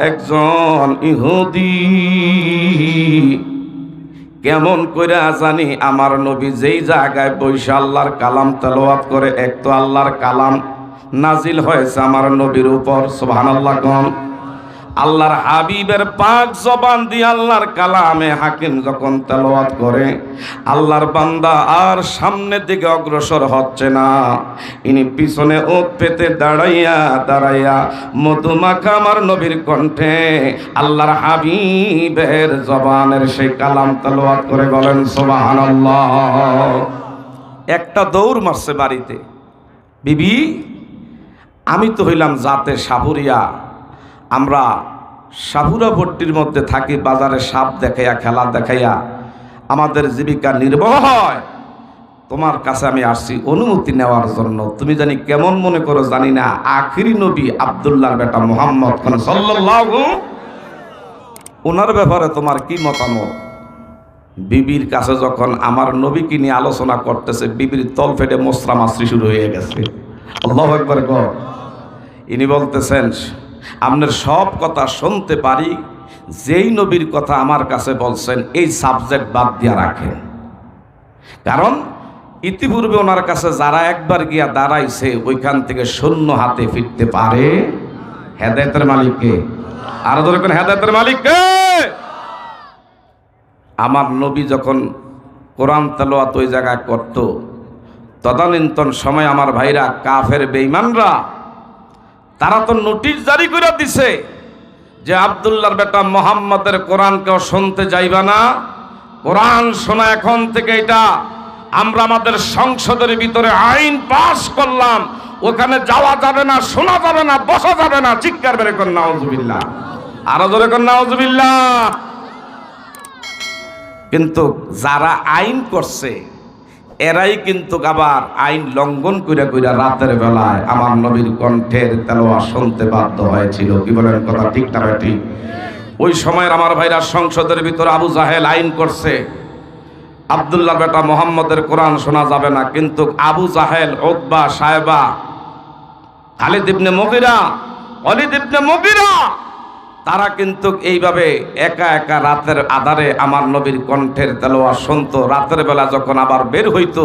একজন ইহুদি। কেমন করে জানি আমার নবী যেই জায়গায় বৈশা আল্লাহর কালাম তেলোয়াত করে, এক তো আল্লাহর কালাম নাজিল হয়েছে আমার নবীর উপর সোহান কোন আল্লাহর হাবিবের পাক জবান দিয়ে আল্লাহর কালামে হাকিম যখন তেলাওয়াত করে, আল্লাহর বান্দা আর সামনের দিকে অগ্রসর হচ্ছে না। ইনি পিছনে ওত পেতে দাঁড়াইয়া দাঁড়াইয়া মধুমাখা আমার নবীর কণ্ঠে আল্লাহর হাবিবের জবানের সেই কালাম তেলাওয়াত করে বলেন, সুবহানাল্লাহ। একটা দৌড় মারছে বাড়িতে। বিবি, আমি তো হইলাম জাতে সাপুরিয়া। আমরা ভট্টির মধ্যে থাকি, বাজারে সাপ দেখাইয়া, খেলা দেখাইয়া আমাদের জীবিকা নির্বাহ হয়। তোমার কাছে আমি আসছি অনুমতি নেওয়ার জন্য। তুমি জানি কেমন মনে করো জানি না। আখিরি নবী আবদুল্লাহর বেটা মোহাম্মদ ওনার ব্যাপারে তোমার কি মতামত? বিবির কাছে যখন আমার নবীকে নিয়ে আলোচনা করতেছে, বিবির তল ফেটে মোসরা মাসরি শুরু হয়ে গেছে। আল্লাহ একবার ইনি বলতেছেন আপনার সব কথা শুনতে পারি। যেই নবীর কথা আমার কাছে বলছেন, এই সাবজেক্ট বাদ দিয়া রাখেন। কারণ, ইতিপূর্বে ওনার কাছে যারা একবার গিয়া দাঁড়াইছে, ওইখান থেকে শূন্য হাতে ফিরতে পারে। হেদায়তের মালিককে। আরও ধরে হেদায়তের মালিককে! আমার নবী যখন কোরআন তেলোয়াত ওই জায়গায় করত, তদানীন্তন সময় আমার ভাইরা কাফের বেঈমানরা তারা তো নোটিশ জারি করে দিছে যে আবদুল্লাহর বেটা মোহাম্মদের কোরআন কেউ শুনতে যাইবা না। কোরআন শোনা এখন থেকে এটা আমরা আমাদের সংসদের ভিতরে আইন পাশ করলাম, ওখানে যাওয়া যাবে না, শোনা যাবে না, বসা যাবে না। চিৎকার বেড়ে কর নাওজবিল্লা আরও জোরে কর নাওজবিল্লা কিন্তু যারা আইন করছে এরাই কিন্তু আবার আইন লঙ্ঘন করে করে রাতের বেলায় আমার নবীর কণ্ঠের তেলোয়া শুনতে বাধ্য হয়েছিল। কি বলেন কথা ঠিক না ঠিক ওই সময়ের আমার ভাইরা সংসদের ভিতরে আবু জাহেল আইন করছে। আবদুল্লাহ বেটা মোহাম্মদের কোরআন শোনা যাবে না, কিন্তু আবু জাহেল ওকবা সাহেবা খালিদ ইবনে মগিরা অলিদ তারা কিন্তু এইভাবে একা একা রাতের আধারে আমার নবীর কণ্ঠের তেলোয়া শুনতো। রাতের বেলা যখন আবার বের হইতো,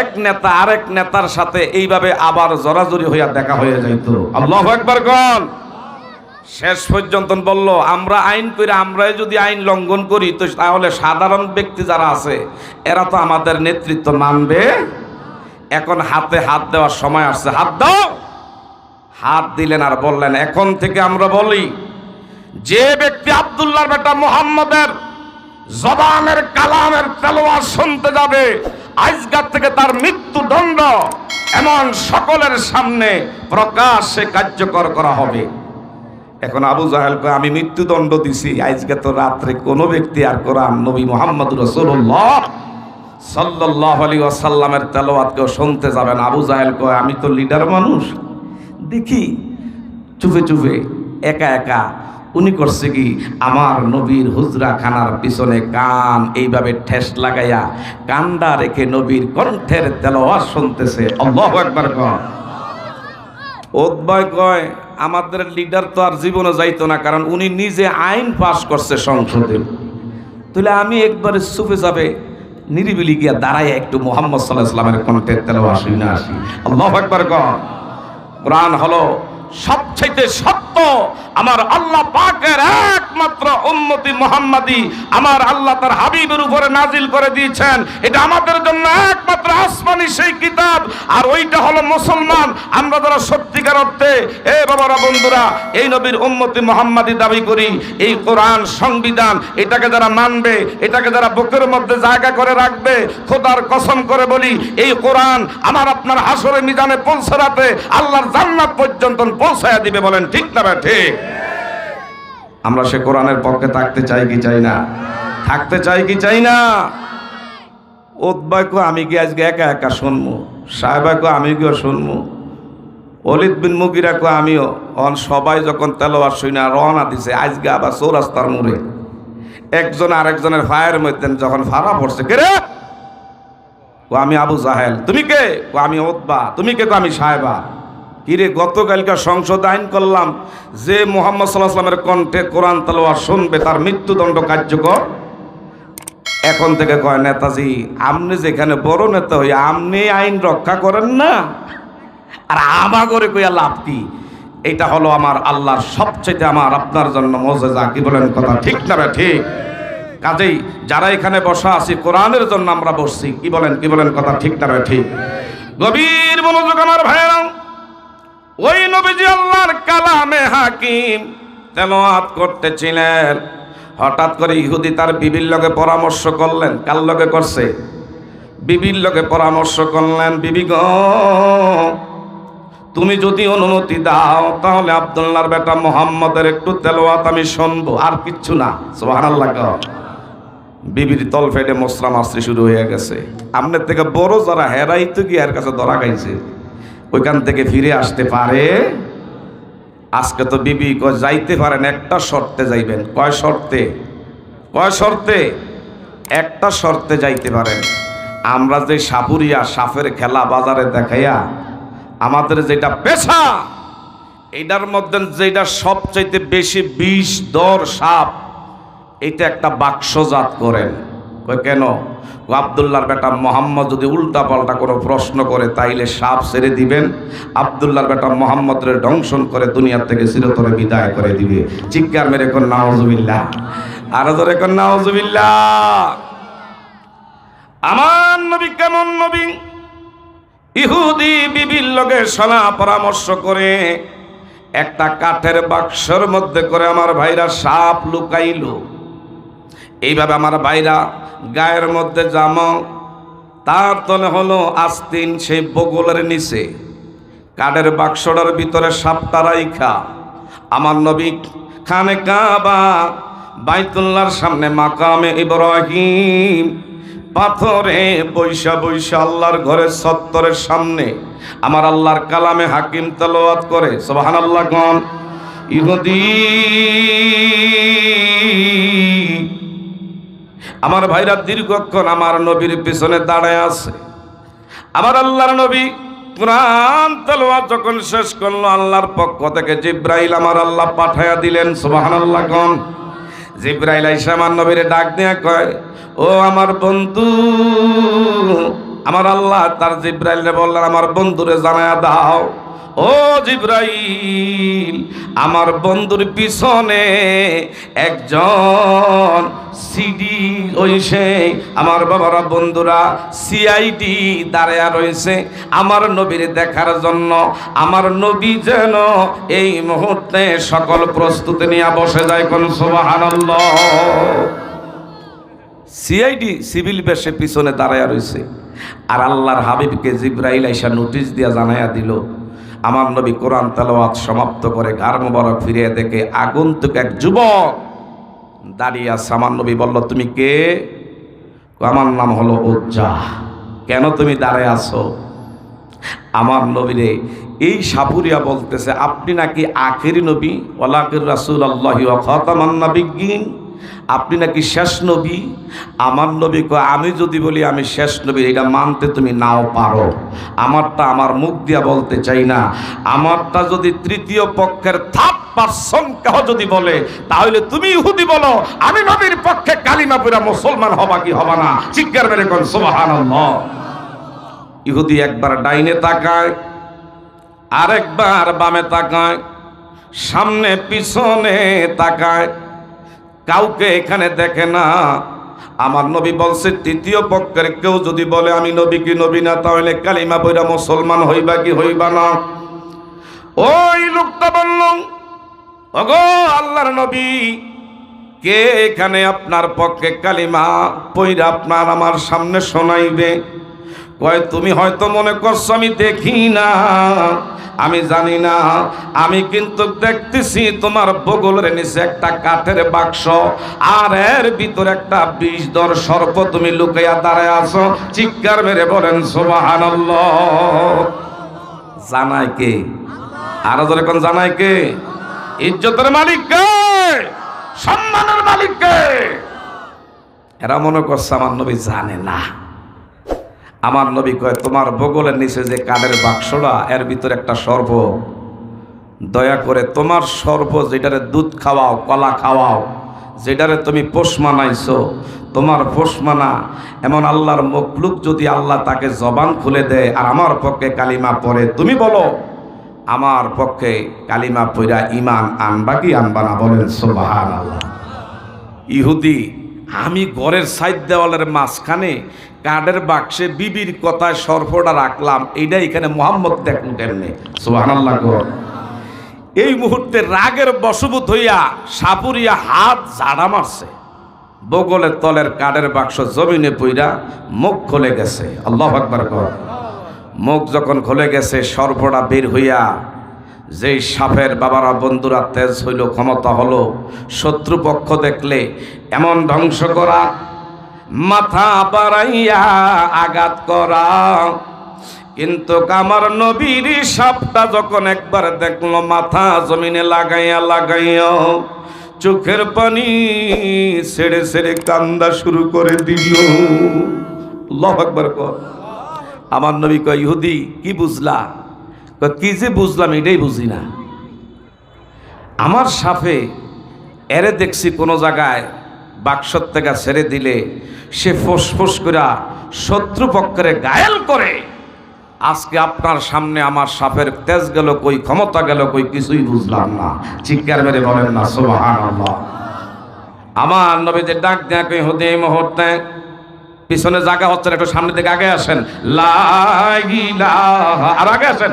এক নেতা আরেক নেতার সাথে এইভাবে আবার জরাজরি হইয়া দেখা হয়ে যাইত। আল্লাহ একবার কন। শেষ পর্যন্ত বলল, আমরা আইন করে আমরাই যদি আইন লঙ্ঘন করি, তো তাহলে সাধারণ ব্যক্তি যারা আছে, এরা তো আমাদের নেতৃত্ব মানবে। এখন হাতে হাত দেওয়ার সময় আসছে। হাত দাও। হাত দিলেন আর বললেন, এখন থেকে আমরা বলি যে ব্যক্তি আবদুল্লাহর বেটা মোহাম্মদের জবানের কালামের তেলোয়া শুনতে যাবে আজকার থেকে তার মৃত্যুদণ্ড এমন সকলের সামনে প্রকাশ্যে কার্যকর করা হবে। এখন আবু জাহেল কয়, আমি মৃত্যুদণ্ড দিছি আজকে তো রাত্রে কোনো ব্যক্তি আর কোরআন, নবী মোহাম্মদ রসুল্লাহ সাল্লাহ আলী আসাল্লামের তেলোয়াত কেউ শুনতে যাবেন আবু জাহেল কয়, আমি তো লিডার মানুষ, দেখি, চুপে চুপে, একা একা উনি করছে কি? আমার নবীর হুজরা খানার পিছনে কান এইভাবে ঠেস লাগাইয়া কান্দা রেখে নবীর কণ্ঠের তেলোয়াত শুনতেছে। আল্লাহ একবার কয়। কয়, আমাদের লিডার তো আর জীবনে যাইতো না, কারণ উনি নিজে আইন পাশ করছে সংসদে। তাহলে আমি একবারে সুফে যাবে, নিরিবিলি গিয়া দাঁড়াই একটু মোহাম্মদ সাল্লাহ ইসলামের কণ্ঠের তেলো আসি না আসি। আল্লাহ একবার কন কোরআন হলো সবচাইতে সত্য আমার আল্লাহ পাকের একমাত্র উম্মতি মোহাম্মদী আমার আল্লাহ তার হাবিবের উপরে নাজিল করে দিয়েছেন। এটা আমাদের জন্য একমাত্র আসমানি সেই কিতাব। আর ওইটা হলো মুসলমান। আমরা যারা সত্যিকার অর্থে, এ বাবারা বন্ধুরা, এই নবীর উম্মতি মোহাম্মদী দাবি করি, এই কোরআন সংবিধান, এটাকে যারা মানবে, এটাকে যারা বুকের মধ্যে জায়গা করে রাখবে, খোদার কসম করে বলি, এই কোরআন আমার আপনার হাসরে মিজানে পৌঁছে রাতে আল্লাহর জান্নাত পর্যন্ত পৌঁছায়া দিবে বলেন ঠিক না ভাই ঠিক। আমরা সে কোরআনের পক্ষে থাকতে চাই কি চাই না? থাকতে চাই কি চাই না? ওদবাইকো আমি কি আজকে একা একা শুনব? সাহেবাইকো আমি গিয়ে শুনব? অলিদ বিন মুগিরাকো আমিও। অন সবাই যখন তেলোয়ার শুই না রওনা দিছে, আজকে আবার চৌরাস্তার মোড়ে। একজন আরেকজনের ফায়ের মধ্যে যখন ফাড়া পড়ছে, কে রে? ও আমি আবু জাহেল। তুমি কে? ও আমি ওতবা তুমি কো আমি সাহেবা। কিরে, গতকালকে সংসদ আইন করলাম যে মোহাম্মদ সাল্লাহ সাল্লামের কণ্ঠে কোরআন তালোয়া শুনবে, তার মৃত্যুদণ্ড কার্যকর? এখন থেকে কয়, নেতাজি, আপনি যেখানে বড় নেতা হই, আপনি আইন রক্ষা করেন না? আর আমা করে কইয়া লাভ কি? এটা হলো আমার আল্লাহর সবচেয়ে আমার, আপনার জন্য মজেজা, কি বলেন কথা ঠিক না রে ঠিক। কাজেই যারা এখানে বসা আছি, কোরআনের জন্য আমরা বসছি, কি বলেন কি বলেন কথা ঠিক না রে ঠিক। গভীর মনোযোগ আমার ভাইয়েরা। ওই নবীজি আল্লাহর কালামে হাকিম তেলাওয়াত করতেছিলেন। হঠাৎ করে ইহুদি তার বিবির লগে পরামর্শ করলেন। কার লগে করছে? বিবির লগে পরামর্শ করলেন, বিবি গো, তুমি যদি অনুমতি দাও, তাহলে আব্দুল্লাহর বেটা মোহাম্মদের একটু তেলাওয়াত আমি শুনব, আর কিচ্ছু না। সুবহানাল্লাহ গো। বিবির তল ফেটে মশলা মাসরি শুরু হয়ে গেছে। আপনার থেকে বড় যারা হেরাই তো কি এর কাছে ধরা খাইছে। ওইখান থেকে ফিরে আসতে পারে। আজকে তো বিবি যাইতে পারেন, একটা শর্তে যাইবেন। কয় শর্তে? কয় শর্তে? একটা শর্তে যাইতে পারেন। আমরা যে সাপুরিয়া, সাপের খেলা বাজারে দেখাইয়া আমাদের যেটা পেশা, এটার মধ্যে যেটা সবচাইতে বেশি বিষ, দর, সাপ, এটা একটা বাক্সজাত করেন। কেন? ও আবদুল্লাহর বেটা মোহাম্মদ যদি উল্টা পাল্টা কোনো প্রশ্ন করে, তাইলে সাপ ছেড়ে দিবেন। আবদুল্লাহর বেটা মোহাম্মদের ধ্বংসন করে দুনিয়ার থেকে চিরতরে বিদায় করে দিবে। চিৎকার মেরে কোন নাওজুবিল্লাহ আরও ধরে কোন নাওজুবিল্লাহ আমার নবী কেমন নবী? ইহুদি বিবির লগে সলা পরামর্শ করে একটা কাঠের বাক্সর মধ্যে করে আমার ভাইরা সাপ লুকাইলো। এইভাবে আমার ভাইরা গায়ের মধ্যে জামা, তার তলে হলো আস্তিন সেই বগলের নিচে। কাঠের বাক্সটার ভিতরে সাপটা রাইখা। আমার নবী খানে কাবা বাইতুল্লার সামনে মাকামে ইব্রাহিম। পাথরে বৈশা বৈশা আল্লাহর ঘরের সত্তরের সামনে আমার আল্লাহর কালামে হাকিম তেলাওয়াত করে সুবহান আল্লাহ গন ইহুদি। আমার ভাইরা দীর্ঘক্ষণ আমার নবীর পিছনে দাঁড়ায় আছে। আমার আল্লাহর নবী কোরআন তেলাওয়াত যখন শেষ করল, আল্লাহর পক্ষ থেকে জিব্রাইল আমার আল্লাহ পাঠায়া দিলেন, সুবহানাল্লাহ গন জিব্রাইল আইসা আমার নবীরে ডাক দিয়া কয়, ও আমার বন্ধু, আমার আল্লাহ তার জিব্রাইলে বললেন, আমার বন্ধুরে জানায়া দাও। ও জিব্রাইল, আমার বন্ধুর পিছনে একজন সিডি রয়েছে। আমার বাবারা, বন্ধুরা সিআইডি দাঁড়ায়া রয়েছে আমার নবীর দেখার জন্য। আমার নবী যেন এই মুহূর্তে সকল প্রস্তুতি নিয়ে বসে যায় কোন সুবহানাল্লাহ। সিআইডি সিভিল বেশে পিছনে দাঁড়ায়া রয়েছে। আর আল্লাহর হাবিবকে জিব্রাইল আইসা নোটিশ দিয়া জানাইয়া দিল আমার নবী কোরআন তেলাওয়াত সমাপ্ত করে গার মোবারক ফিরিয়ে দেখে আগন্তুক এক যুবক দাঁড়িয়ে আছে। আমার নবী বলল, তুমি কে? আমার নাম হলো উজ্জা। কেন তুমি দাঁড়ায় আছো? আমার নবীরে এই সাপুরিয়া বলতেছে, আপনি নাকি আখেরি নবী? ওলাকির রাসুল আল্লাহ খতামান নবিজ্ঞিন আপনি নাকি শেষ নবী? আমার নবী কয়, আমি যদি বলি আমি শেষ নবী, এটা মানতে তুমি নাও পারো। আমারটা আমার মুখ দিয়া বলতে চাই না। আমারটা যদি তৃতীয় পক্ষের থাপ পার্সন কেহ যদি বলে, তাহলে তুমি ইহুদি বলো, আমি নবীর পক্ষে কালিমা পুরা মুসলমান হবা কি হবা না? চিৎকার মেরে কোন, সুবহানাল্লাহ। ইহুদি একবার ডাইনে তাকায়, আরেকবার বামে তাকায়, সামনে পিছনে তাকায় কাউকে এখানে দেখে না। আমার নবী বলছে, তৃতীয় পক্ষের কেউ যদি বলে, আমি নবী কি নবী না, তাহলে কালিমা বইরা মুসলমান হইবা কি হইবা না? ওই লোকটা বলল, ওগো আল্লাহর নবী, কে এখানে আপনার পক্ষে কালিমা পইরা আপনার আমার সামনে শোনাইবে? কয়, তুমি হয়তো মনে করছ আমি দেখি না। আমি জানি না। আমি কিন্তু দেখতেছি তোমার বগলের নিচে একটা কাঠের বাক্স আর এর ভিতরে একটা বিষ দর সর্প তুমি লুকাইয়া দাঁড়ায় আছো। চিৎকার মেরে বলেন, সুবহানাল্লাহ। জানায় কে? আরও ধরে কোন জানায় কে? ইজ্জতের মালিক কে? সম্মানের মালিক কে? এরা মনে করছে আমার নবী জানে না। আমার নবী কয়, তোমার বগলের নিচে যে কাঠের বাক্সটা, এর ভিতরে একটা সর্ব দয়া করে তোমার সর্ব যেটারে দুধ খাওয়াও, কলা খাওয়াও, যেটারে তুমি পোষ মানাইছো, তোমার পোষ মানা। এমন আল্লাহর মকলুক যদি আল্লাহ তাকে জবান খুলে দেয়, আর আমার পক্ষে কালিমা পড়ে, তুমি বলো, আমার পক্ষে কালিমা পইরা ইমান আনবা কি আনবা না বলেন সোবাহান ইহুদি আমি ঘরের সাইড দেওয়ালের মাঝখানে কাঠের বাক্সে বিবির কথায় সর্পটা রাখলাম। এইটা এখানে মোহাম্মদ দেখুন কেমনে। এই মুহূর্তে রাগের বশভূত হইয়া সাপুরিয়া হাত ঝাড়া মারছে। বগলের তলের কাঠের বাক্স জমিনে পইরা মুখ খুলে গেছে। আল্লাহ মুখ যখন খুলে গেছে সর্পটা বের হইয়া যেই সাপের বাবারা বন্ধুরা তেজ হইল, ক্ষমতা হলো, শত্রুপক্ষ দেখলে এমন ধ্বংস করা, মাথা বাড়াইয়া আঘাত করা। কিন্তু আমার নবীর সাপটা যখন একবার দেখল, মাথা জমিনে লাগাইয়া লাগাইয়া চোখের পানি ছেড়ে ছেড়ে কান্দা শুরু করে দিল। আল্লাহু আকবার কর। আমার নবী কয়, ইহুদি, কি বুঝলা? কি যে বুঝলাম এটাই বুঝি না। আমার সাপে এরে দেখছি কোনো জায়গায় বাক্সর থেকে ছেড়ে দিলে সে ফোসফোস করে শত্রুপক্ষের ঘায়েল করে। আজকে আপনার সামনে আমার সাপের তেজ গেল কই, ক্ষমতা গেল কই, কিছুই বুঝলাম না। চিৎকার মেরে বলেন না সোহান আমার নবীদের ডাক দেয়া কই এই মুহূর্তে পিছনে জায়গা হচ্ছে একটু সামনে দিকে আগে আসেন। লাইলাহা আর আগে আসেন।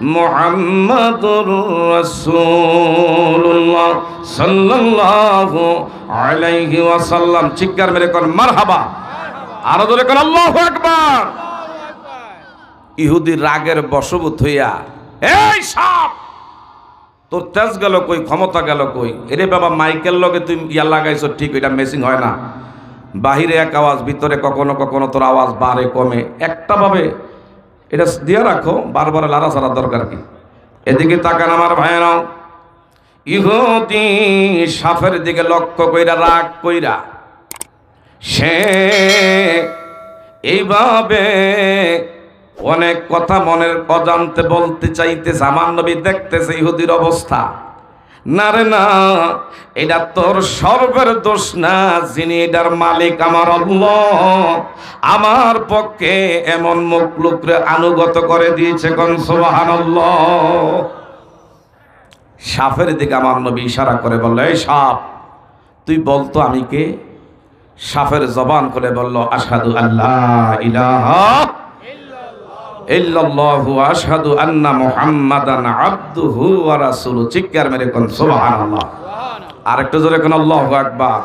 মুহাম্মাদুর রাসূলুল্লাহ সাল্লাল্লাহু আলাইহি ওয়াসাল্লাম। চিৎকার মেরে কোন, মারহাবা। আরও জোরে কোন, আল্লাহু আকবার। ইহুদির রাগের বশভূত হইয়া এই সাপ! তোর তেজ গেল কই, ক্ষমতা গেল কই? এরে বাবা, মাইকেল লগে তুই ইয়া লাগাইছো, ঠিক এটা মেসিং হয় না। বাহিরে এক আওয়াজ, ভিতরে কখনো কখনো তোর আওয়াজ বাড়ে, কমে। একটা ভাবে এটা দিয়ে রাখো, বারবার লাড়া ছাড়ার দরকার কি? এদিকে তাকান আমার ভাইয়েরাও। ইহুদি সাপের দিকে লক্ষ্য কইরা, রাগ কইরা, সে এইভাবে অনেক কথা মনের অজান্তে বলতে চাইতেছে আমার দেখতেছে ইহুদির অবস্থা। না রে না, এটা তোর সর্বের দোষ না, যিনি এটার মালিক আমার আমার পক্ষে এমন মুখ লোকরে আনুগত করে দিয়েছে কোন সুবহানাল্লাহ। সাপের দিকে আমার নবী ইশারা করে বলল, এই সাপ, তুই বলতো আমি কে? সাপের জবান করে বলল, আশহাদু আল্লাহ ইলাহা ইল্লাল্লাহু আশহাদু আন্না মুহাম্মাদান আবদুহু ওয়া রাসূলুহু। চিৎকার মেরে কোন, সুবহানাল্লাহ। আরেকটু জোরে কোন, আল্লাহু আকবার।